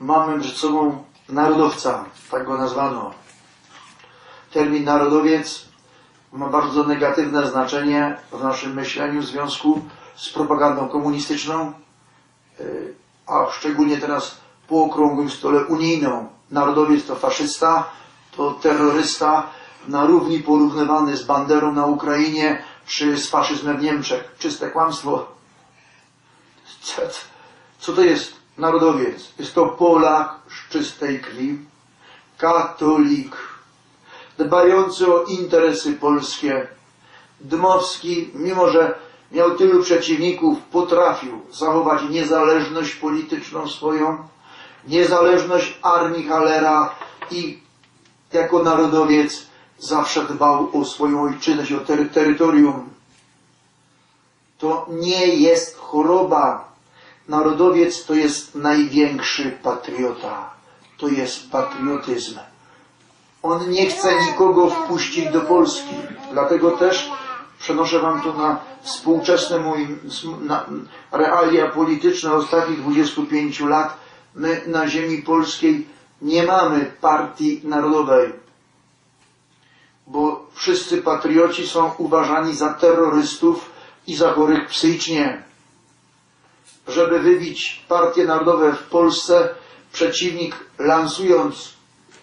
mamy przed sobą narodowca, tak go nazwano. Termin narodowiec ma bardzo negatywne znaczenie w naszym myśleniu w związku z propagandą komunistyczną, yy, a szczególnie teraz po okrągłym stole unijną. Narodowiec to faszysta, to terrorysta, na równi porównywany z Banderą na Ukrainie czy z faszyzmem w Niemczech. Czyste kłamstwo. Co to jest narodowiec? Jest to Polak z czystej krwi, katolik, dbający o interesy polskie. Dmowski, mimo że miał tylu przeciwników, potrafił zachować niezależność polityczną swoją, niezależność armii Halera i jako narodowiec zawsze dbał o swoją ojczyznę, o tery terytorium. To nie jest choroba. Narodowiec to jest największy patriota. To jest patriotyzm. On nie chce nikogo wpuścić do Polski. Dlatego też przenoszę Wam to na współczesne moim, na realia polityczne ostatnich 25 lat. My na ziemi polskiej nie mamy partii narodowej, bo wszyscy patrioci są uważani za terrorystów i za chorych psychicznie. Żeby wybić partie narodowe w Polsce, przeciwnik lansując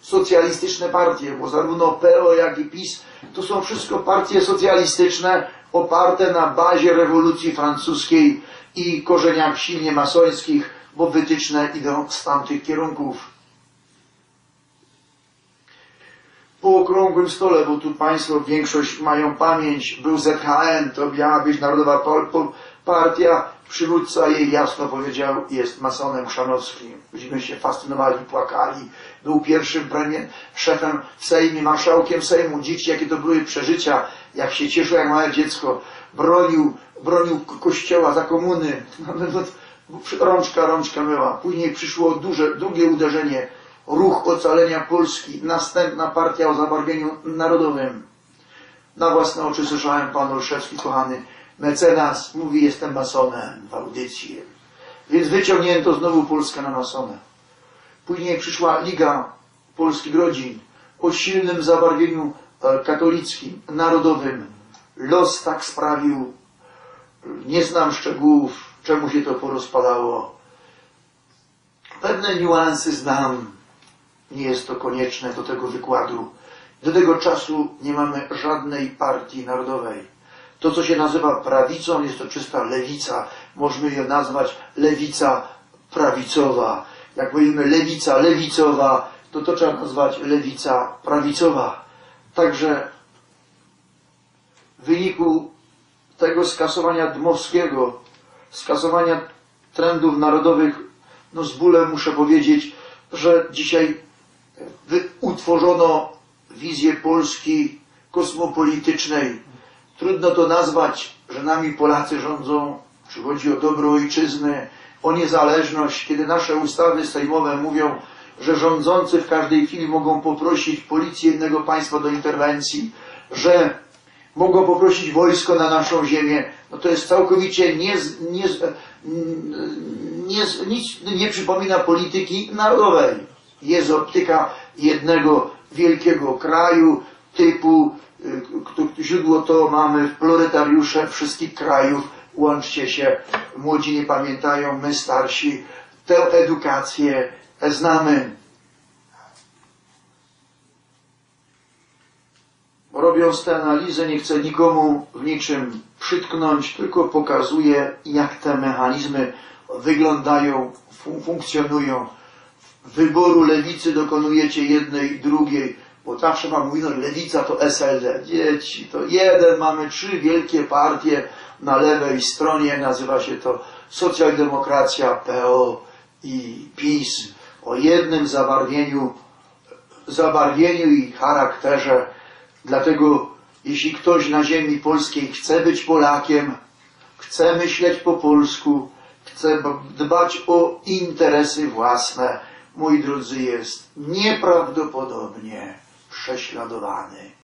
socjalistyczne partie, bo zarówno PO jak i PiS to są wszystko partie socjalistyczne oparte na bazie rewolucji francuskiej i korzeniach silnie masońskich, bo wytyczne idą z tamtych kierunków. Po okrągłym stole, bo tu Państwo większość mają pamięć, był ZHN, to miała być Narodowa Partia, przywódca jej jasno powiedział, jest masonem chrzanowskim. Ludzie się fascynowali, płakali. Był pierwszym premier, szefem w Sejmie, marszałkiem Sejmu. Dzieci, jakie to były przeżycia, jak się cieszył jak małe dziecko. Bronił, bronił kościoła za komuny. Rączka, rączka myła. Później przyszło duże, drugie uderzenie. Ruch ocalenia Polski. Następna partia o zabarwieniu narodowym. Na własne oczy słyszałem pan Olszewski, kochany mecenas, mówi jestem masonem w audycji. Więc wyciągnięto znowu Polskę na masonę. Później przyszła Liga Polskich Rodzin o silnym zabarwieniu katolickim, narodowym. Los tak sprawił, nie znam szczegółów, czemu się to porozpadało. Pewne niuanse znam, nie jest to konieczne do tego wykładu. Do tego czasu nie mamy żadnej partii narodowej. To, co się nazywa prawicą, jest to czysta lewica. Możemy ją nazwać lewica prawicowa. Jak mówimy lewica lewicowa, to to trzeba nazwać lewica prawicowa. Także w wyniku tego skasowania Dmowskiego, skasowania trendów narodowych, no z bólem muszę powiedzieć, że dzisiaj utworzono wizję Polski kosmopolitycznej. Trudno to nazwać, że nami Polacy rządzą, czy chodzi o dobro ojczyzny, o niezależność, kiedy nasze ustawy sejmowe mówią, że rządzący w każdej chwili mogą poprosić policję innego państwa do interwencji, że mogą poprosić wojsko na naszą ziemię, no to jest całkowicie nie, nie, nie, nic nie przypomina polityki narodowej. Jest optyka jednego wielkiego kraju typu źródło to mamy w proletariusze wszystkich krajów. Łączcie się, młodzi nie pamiętają, my starsi tę edukację znamy. Robiąc tę analizę, nie chcę nikomu w niczym przytknąć, tylko pokazuję, jak te mechanizmy wyglądają, fun funkcjonują. Wyboru lewicy dokonujecie jednej drugiej bo zawsze wam mówino, że lewica to SLD. Dzieci, to jeden, mamy trzy wielkie partie na lewej stronie, nazywa się to socjaldemokracja, PO i PiS. O jednym zabarwieniu, zabarwieniu i charakterze. Dlatego jeśli ktoś na ziemi polskiej chce być Polakiem, chce myśleć po polsku, chce dbać o interesy własne, moi drodzy, jest nieprawdopodobnie prześladowany.